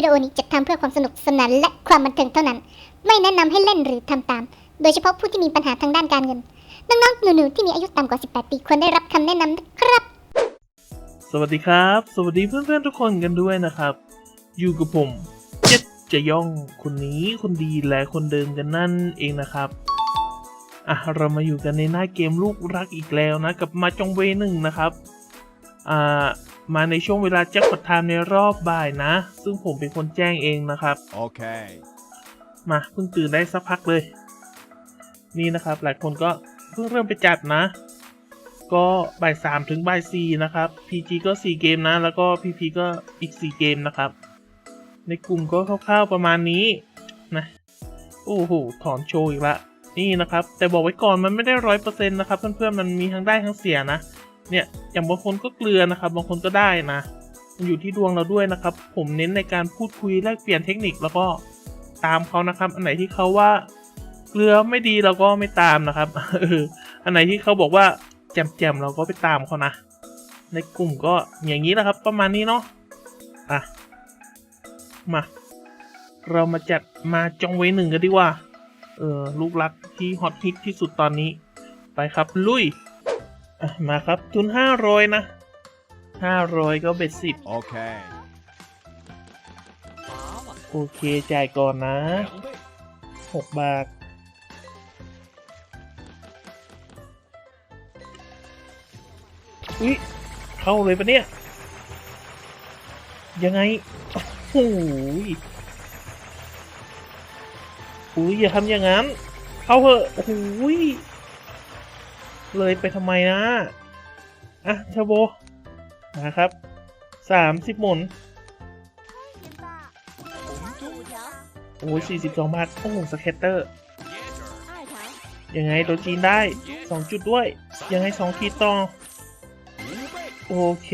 วิดีโอนี้จัดทำเพื่อความสนุกสนานและความบันเทิงเท่านั้น ไม่แนะนำให้เล่นหรือทำตาม โดยเฉพาะผู้ที่มีปัญหาทางด้านการเงิน น้องๆหนูๆที่มีอายุต่ำกว่า 18 ปีควรได้รับคำแนะนำนะครับ สวัสดีครับ สวัสดีเพื่อนๆทุกคนกันด้วยนะครับ อยู่กับผมเจ็ดจะย่องคนนี้คนดีและคนเดิมกันนั่นเองนะครับอะเรามาอยู่กันในหน้าเกมลูกรักอีกแล้วนะกับมาจงเวหนึ่งนะครับอ่า มาในช่วงเวลาแจ็คพอตไทม์ในรอบบ่ายนะ ซึ่งผมเป็นคนแจ้งเองนะครับ Okay. มาเพิ่งตื่นได้สักพักเลย นี่นะครับ หลายคนก็เพิ่งเริ่มไปจัดนะ ก็บ่ายสามถึงบ่ายสี่นะครับ PG ก็สี่เกมนะ แล้วก็ PP ก็อีกสี่เกมนะครับ ในกลุ่มก็คร่าวๆประมาณนี้นะโอ้โหถอนโชว์อีกละนี่นะครับ แต่บอกไว้ก่อนมันไม่ได้ร้อยเปอร์เซ็นต์นะครับ เพื่อนๆมันมีทั้งได้ทั้งเสียนะ เนี่ยอย่างบางคนก็เกลือนะครับบางคนก็ได้นะมันอยู่ที่ดวงเราด้วยนะครับ ผมเน้นในการพูดคุยแลกเปลี่ยนเทคนิคแล้วก็ตามเขานะครับ อันไหนที่เขาว่าเกลือไม่ดีเราก็ไม่ตามนะครับอันไหนที่เขาบอกว่าแจ่มๆเราก็ไปตามเขานะในกลุ่มก็อย่างนี้นะครับ ประมาณนี้เนาะอะมาเรามาจัดมาจองเวหนึ่งกันดีกว่า เออลูกรักที่ฮอตฮิตที่สุดตอนนี้ ไปครับลุย มาครับทุนห้าร้อยนะห้าร้อยก็เบ็ดสิบ Okay. โอเคจ่ายก่อนนะหกบาทอุ๊ยเข้าเลยปะเนี่ย ยังไงโอ้โหยอุ้ยอย่าทำอย่างนั้น เข้าเหอะโอ้โหย เลยไปทำไมนะ อะเทอร์โบ นะครับ สามสิบหมุน โอ้ยสี่สิบสองบาท โอ้โหสเก็ตเตอร์ ยังไงตัวจีนได้สองจุดด้วย ยังไงสองขีดต่อ โอเค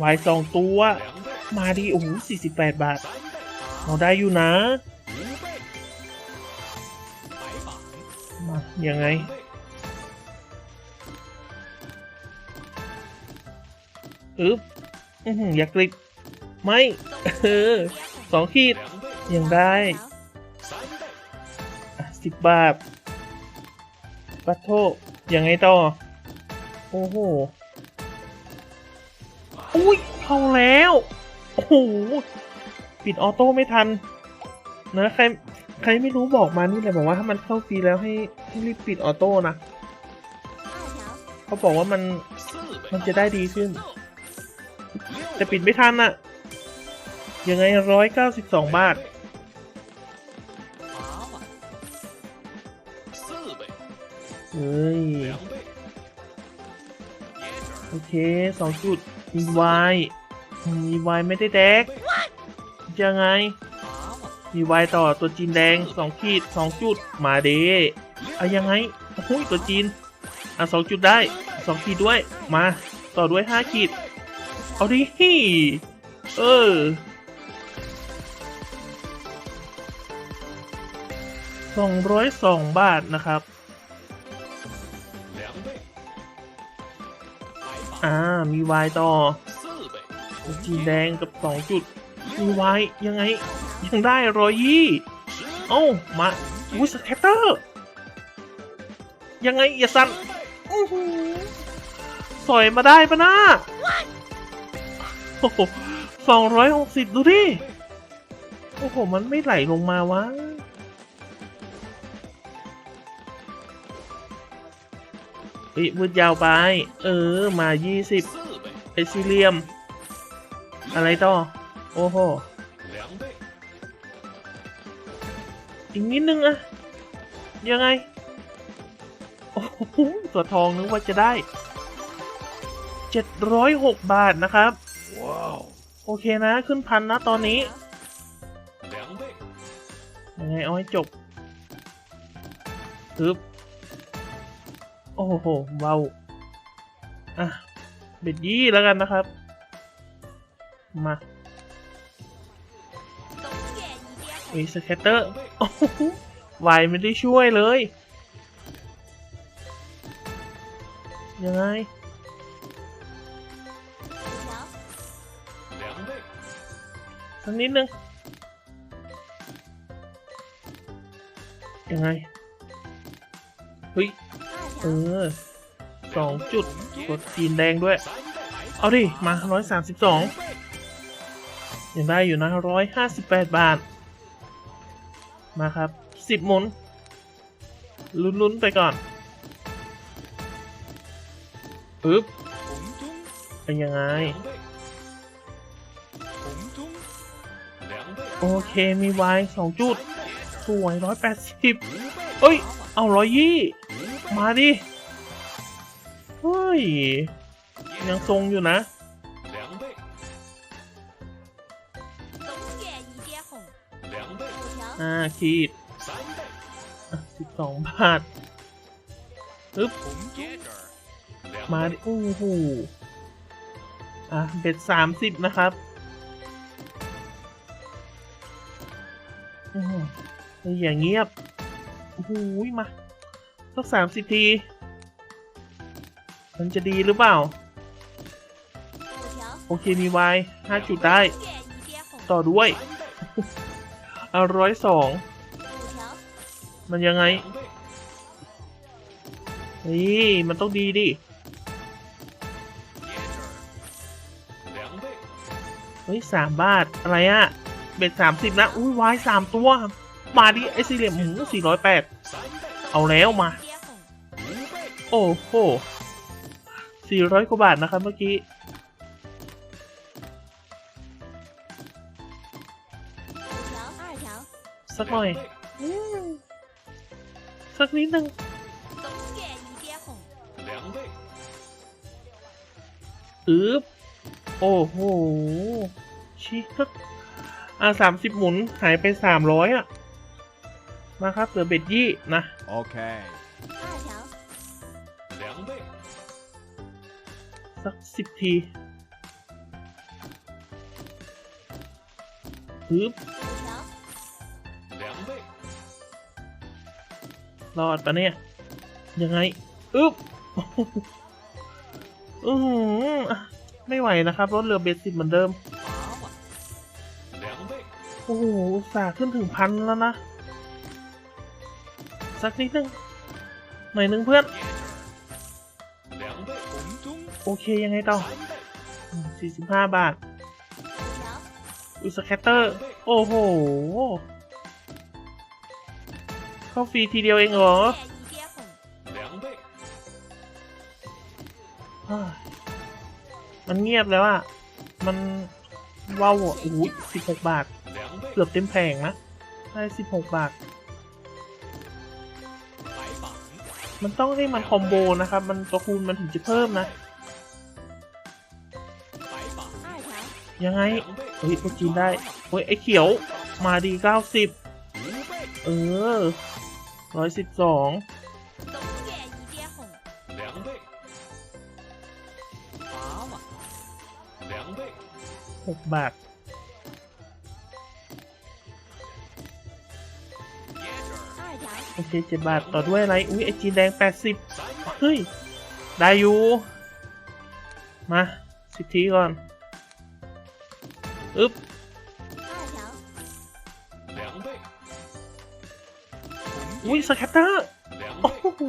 วายสองตัว มาดีโอ้โหสี่สิบแปดบาท เราได้อยู่นะ มา ยังไง อึ๊บอื้ออยากกลิบไม่เออสองขีดยังได้สิบบาทปัทโทยังไงต่อ โอ้โหอุ้ยเข้าแล้ว โอ้โห ปิดออโต้ไม่ทัน นะใครใครไม่รู้บอกมานี่เลยบอกว่าถ้ามันเข้าฟรีแล้วให้ให้รีบปิดออโต้นะ เขาบอกว่ามันมันจะได้ดีขึ้น แต่ปิดไม่ทันอะยังไงร้อยเก้าสิบสองบาท เฮ้ย โอเคสองจุดมีวายมีวายไม่ได้แดก ยังไง มีวายต่อตัวจีนแดงสองขีดสองจุดมาเดเอายังไงโอ้ยตัวจีน อะสองจุดได้สองขีดด้วย มา ต่อด้วยห้าขีด เอาดิเออสองร้อยสองบาทนะครับ อ่า มีวายต่อจีแดงกับสองจุด มีวายยังไง ยังได้ร้อยยี่ เอ้า มาอุ้ยสแคตเตอร์ ยังไง อย่าสั่นอื้หือสอยมาได้ปะนะโอ้โห สองร้อยหกสิบดูดิ โอ้โห มันไม่ไหลลงมาวะเฮ้ยมืดยาวไป เออ มายี่สิบไอซิเลียม อะไรต่อ โอ้โหอีกนิดนึงอะยังไง โอ้โหตัวทองนึกว่าจะได้เจ็ดร้อยหกบาทนะครับ โอเคนะขึ้นพันนะตอนนี้ยังไงเอาให้จบทึบโอ้โหเบาอะเบ็ดยี่แล้วกันนะครับ มาเอ้ยสแคตเตอร์วายไม่ได้ช่วยเลย ยังไง สักนิดนึง ยังไงเฮ้ยเออสองจุดกดจีนแดงด้วย เอาดิ มาร้อยสามสิบสองยังได้อยู่นะร้อยห้าสิบแปดบาท มาครับสิบหมุน ลุ้นๆไปก่อนปึ๊บเป็นยังไง โอเคมีไว้สองจุด สวยร้อยแปดสิบเอ้ย เอาร้อยยี่มาดิ เฮ้ย ยังทรงอยู่นะ อ่าขีดสิบสองบาทปึ๊บมาดิโอ้โหอะเบ็ดสามสิบนะครับ อย่างเงียบหูยมาสักสามสิบที มันจะดีหรือเปล่า โอเคมีวายห้าจุดได้ ต่อด้วยอร้อยสอง มันยังไง นี่มันต้องดีดิเฮ้ยสามบาท อะไรอะ่ะ เป็นสามสิบนะ อุ้ยวายสามตัว มาดิไอซีเลียมหมูสี่ร้อยแปดเอาแล้วมา โอ้โหสี่ร้อยกว่าบาทนะครับเมื่อกี้สักหน่อย สักนิดหนึ่งอึบโอ้โห ชิคก อะสามสิบหมุนหายไปสามร้อยอะ มาครับเหลือเบ็ดยี่นะโอเคสักสิบทีฮึบรอดปะเนี่ย ยังไง อึ๊บอือไม่ไหวนะครับ รถเรือเบ็ดสิบเหมือนเดิม โอ้โหสาขึ้นถึงพันแล้วนะ สักนิดนึง หน่อยนึงเพื่อน โอเคยังไงต่อ 45 บาทอุสแคเตอร์ โอ้โห เข้าฟรีทีเดียวเองเหรอมันเงียบแล้วอะ มันว้าวอะโอ้ยสิบหกบาท เกือบเต็มแผงนะ ได้สิบหกบาท มันต้องให้มันคอมโบนะครับ มันตัวคูณมันถึงจะเพิ่มนะ ยังไงเฮ้ยพวกินได้เฮ้ยไอ้เขียว มาดีเก้าสิบเออร้อยสิบสองหกบาท โอเคเจ็ดบาทต่อด้วยอะไร อุ้ยไอจีนแดงแปดสิบเฮ้ย ได้อยู่ มาสิบทีก่อน อึ๊บ，อุ้ยสแคตเตอร์โอ้โห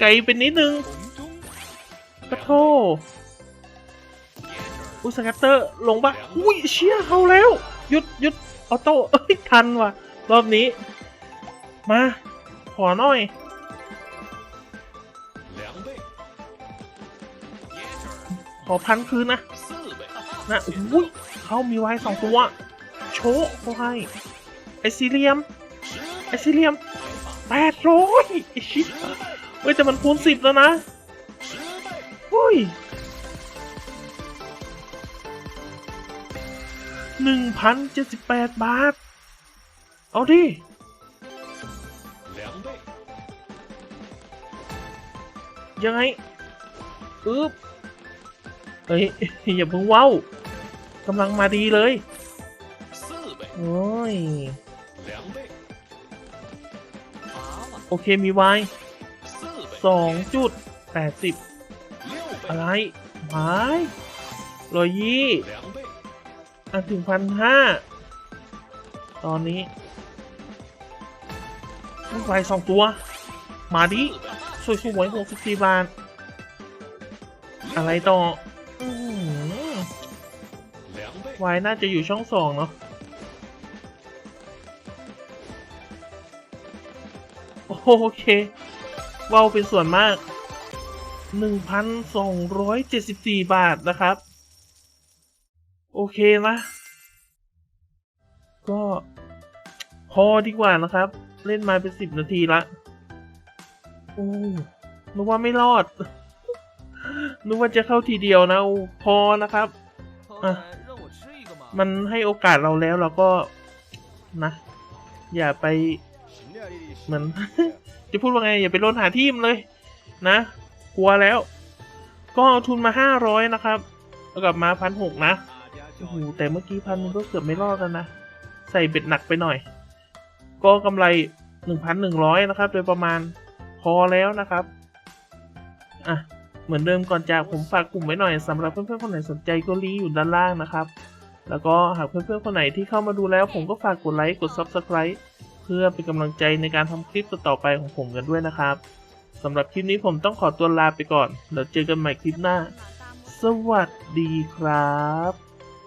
ไกลเป็นนิดนึงปะโทอุ้ยสแคตเตอร์ลงปะอุ้ยเชี่ยเข้าแล้ว หยุดหยุดออโต้เอ้ยทันว่ะ รอบนี้ มา ขอหน่อย ขอพันคืนนะ นะอุ้ยเขามีไว้สองตัว โชว์เขาให้ไอซีเรียม ไอซีเรียมแปดร้อยเฮ้ยแต่มันคูณสิบแล้วนะเฮ้ยหนึ่งพันเจ็ดสิบแปดบาท เอาดิ ยังไงอึ๊บเฮ้ยอย่าเพิ่งเว้าวกำลังมาดีเลยโอ้ยโอเคมีไว้สองจุดแปดสิบอะไรไม้ร้อยยี่อะถึงพันห้าตอนนี้ลูกไฟสองตัว มาดิ สวยๆหกสิบสี่บาท อะไรต่ออื้อหือ两倍，วายน่าจะอยู่ช่องสองเนาะโอเคเว้าวเป็นส่วนมาก 1,274 บาทนะครับ โอเคนะ ก็พอดีกว่านะครับ เล่นมาเป็น 10 นาทีละ โอ้นึกว่าไม่รอดนึกว่าจะเข้าทีเดียวนะ พอนะครับมันให้โอกาสเราแล้วเราก็นะ อย่าไปเหมือน จะพูดว่าไง อย่าไปโลนหาทีมเลย นะ กลัวแล้ว ก็เอาทุนมาห้าร้อยนะครับกลับมาพันหกนะโอ้โหแต่เมื่อกี้พันมันก็เกือบไม่รอดแล้วนะ ใส่เบ็ดหนักไปหน่อย ก็กำไรหนึ่งพันหนึ่งร้อยนะครับ โดยประมาณ พอแล้วนะครับ อะ เหมือนเดิมก่อนจากผมฝากกลุ่มไว้หน่อยสำหรับเพื่อนๆคนไหนสนใจก็ลีอยู่ด้านล่างนะครับ แล้วก็หากเพื่อนๆคนไหนที่เข้ามาดูแล้ว ผมก็ฝากกดไลค์กด Subscribe เพื่อเป็นกำลังใจในการทำคลิปต่อๆไปของผมกันด้วยนะครับสำหรับคลิปนี้ผมต้องขอตัวลาไปก่อน แล้วเจอกันใหม่คลิปหน้า สวัสดีครับ